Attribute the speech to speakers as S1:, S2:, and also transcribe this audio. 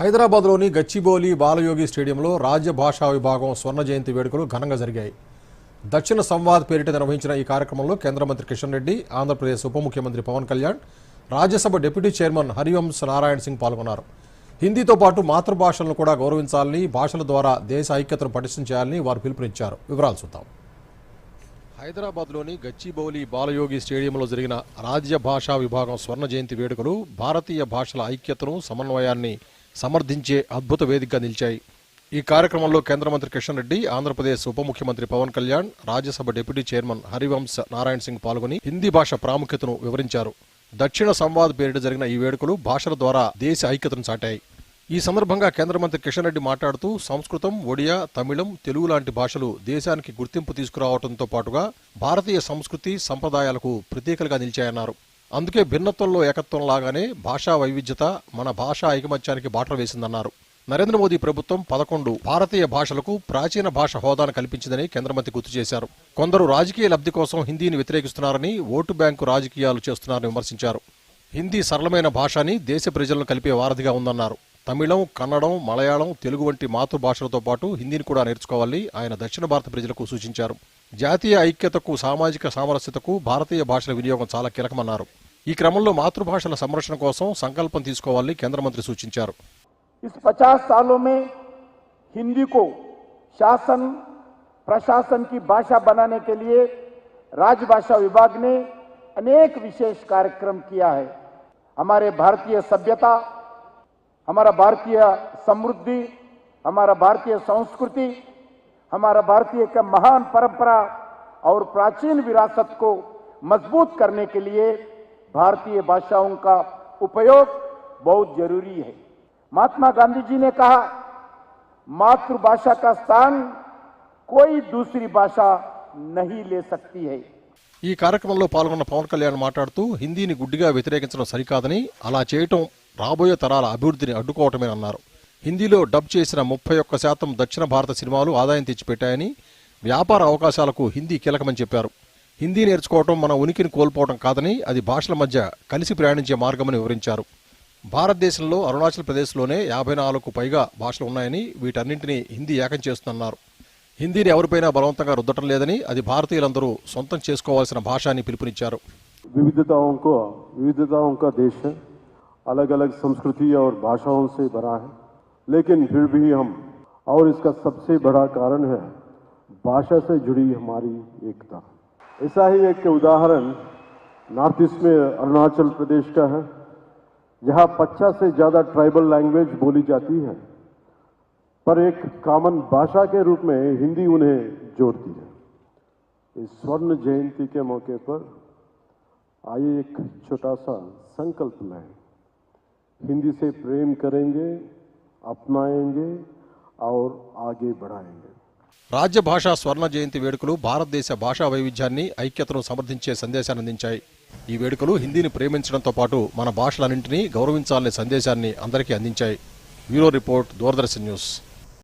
S1: హైదరాబాద్లోని గచ్చిబౌలి బాలయోగి స్టేడియంలో రాజ్య భాషా విభాగం స్వర్ణ జయంతి వేడుకలు ఘనంగా జరిగాయి. దక్షిణ సంవాద్ పేరిట నిర్వహించిన ఈ కార్యక్రమంలో కేంద్ర మంత్రి కిషన్ రెడ్డి ఆంధ్రప్రదేశ్ ఉప ముఖ్యమంత్రి పవన్ కళ్యాణ్ రాజ్యసభ డిప్యూటీ చైర్మన్ హరివంశ్ నారాయణ సింగ్ పాల్గొన్నారు. హిందీతో పాటు మాతృభాషలను కూడా గౌరవించాలని భాషల ద్వారా దేశ ఐక్యతను పటిష్టం చేయాలని వారు పిలుపునిచ్చారు. వివరాలు చూద్దాం. హైదరాబాద్లోని గచ్చిబౌలి బాలయోగి స్టేడియంలో జరిగిన రాజ్య భాషా విభాగం స్వర్ణ జయంతి వేడుకలు భారతీయ భాషల ఐక్యతను సమన్వయాన్ని సమర్థించే అద్భుత వేదికగా నిలిచాయి. ఈ కార్యక్రమంలో కేంద్ర మంత్రి కిషన్ రెడ్డి ఆంధ్రప్రదేశ్ ఉప ముఖ్యమంత్రి పవన్ కళ్యాణ్ రాజ్యసభ డిప్యూటీ చైర్మన్ హరివంశ్ నారాయణ సింగ్ పాల్గొని హిందీ భాష ప్రాముఖ్యతను వివరించారు. దక్షిణ సంవాద్ పేరిట జరిగిన ఈ వేడుకలు భాషల ద్వారా దేశ ఐక్యతను చాటాయి. ఈ సందర్భంగా కేంద్ర మంత్రి కిషన్ రెడ్డి మాట్లాడుతూ సంస్కృతం ఒడియా తమిళం తెలుగు లాంటి భాషలు దేశానికి గుర్తింపు తీసుకురావడంతో పాటుగా భారతీయ సంస్కృతి సంప్రదాయాలకు ప్రతీకలుగా నిలిచాయన్నారు. అందుకే భిన్నత్వంలో ఏకత్వం లాగానే భాషా వైవిధ్యత మన భాషా ఐకమత్యానికి బాటలు వేసిందన్నారు. నరేంద్ర మోదీ ప్రభుత్వం పదకొండు భారతీయ భాషలకు ప్రాచీన భాష హోదాను కల్పించిందని కేంద్రమంత్రి గుర్తు చేశారు. కొందరు రాజకీయ లబ్ధి కోసం హిందీని వ్యతిరేకిస్తున్నారని ఓటు బ్యాంకు రాజకీయాలు చేస్తున్నారని విమర్శించారు. హిందీ సరళమైన భాష అని దేశ ప్రజలను కలిపే వారధిగా ఉందన్నారు. తమిళం కన్నడం మలయాళం తెలుగు వంటి మాతృభాషలతో పాటు హిందీని కూడా నేర్చుకోవాలి ఆయన దక్షిణ భారత ప్రజలకు సూచించారు. జాతీయ ఐక్యతకు సామాజిక సామరస్యతకు భారతీయ భాషల వినియోగం చాలా కీలకమన్నారు. ఈ క్రమంలో మాతృభాషల సంరక్షణ కోసం సంకల్పం తీసుకోవాలని కేంద్ర మంత్రి సూచించారు.
S2: హిందీ కో కి భాష బనానే కే లియే రాజభాషా విభాగ్ నే అనేక విశేష కార్యక్రమ కియా హై. హమారే భారతీయ సభ్యతా हमारे भारतीय सभ्यता हमारा भारतीय समृद्धि हमारा भारतीय संस्कृति हमारा भारतीय का महान परंपरा और प्राचीन विरासत को मजबूत करने के लिए भारतीय भाषाओं का उपयोग बहुत जरूरी है महात्मा गांधी जी ने कहा मातृभाषा का स्थान कोई दूसरी भाषा नहीं ले सकती है
S1: ఈ కార్యక్రమంలో పాల్గొన్న పవన్ కళ్యాణ్ మాట్లాడుతూ హిందీని గుడ్డిగా వ్యతిరేకించడం సరికాదని అలా చేయటం రాబోయే తరాల అభివృద్ధిని అడ్డుకోవటమేనన్నారు. హిందీలో డబ్ చేసిన ముప్పై ఒక్క శాతం దక్షిణ భారత సినిమాలు ఆదాయం తెచ్చిపెట్టాయని వ్యాపార అవకాశాలకు హిందీ కీలకమని చెప్పారు. హిందీ నేర్చుకోవటం మన ఉనికిని కోల్పోవటం కాదని అది భాషల మధ్య కలిసి ప్రయాణించే మార్గమని వివరించారు. భారతదేశంలో అరుణాచల్ ప్రదేశ్లోనే యాభై నాలుగు పైగా భాషలు ఉన్నాయని వీటన్నింటినీ హిందీ ఏకం చేస్తున్నారు హిందీని ఎవరిపైనా బలవంతంగా రుద్దటం లేదని అది భారతీయులందరూ సొంతం చేసుకోవాల్సిన భాష అని పిలుపునిచ్చారు.
S3: వివిధత अलग अलग संस्कृति और भाषाओं से भरा है। लेकिन फिर भी हम, और इसका सबसे बड़ा कारण है, भाषा से जुड़ी हमारी एकता। ऐसा ही एक उदाहरण नॉर्थ ईस्ट में अरुणाचल प्रदेश का है, जहाँ 50 से ज़्यादा ट्राइबल लैंग्वेज बोली जाती है, पर एक कॉमन भाषा के रूप में हिंदी उन्हें जोड़ती है। इस स्वर्ण जयंती के मौके पर आइए एक छोटा सा संकल्प लें। हिंदी से प्रेम करेंगे अपनाएंगे और आगे बढ़ाएंगे
S1: రాజ్య భాషా స్వర్ణ జయంతి వేడుకలు భారతదేశ భాషా వైవిధ్యాన్ని ఐక్యతను సమర్థించే సందేశాన్ని అందించాయి ఈ వేడుకలు హిందీని ప్రేమించడంతో పాటు మన భాషలన్నింటినీ గౌరవించాలనే సందేశాన్ని అందరికీ అందించాయి బ్యూరో రిపోర్ట్ దూరదర్శన్ న్యూస్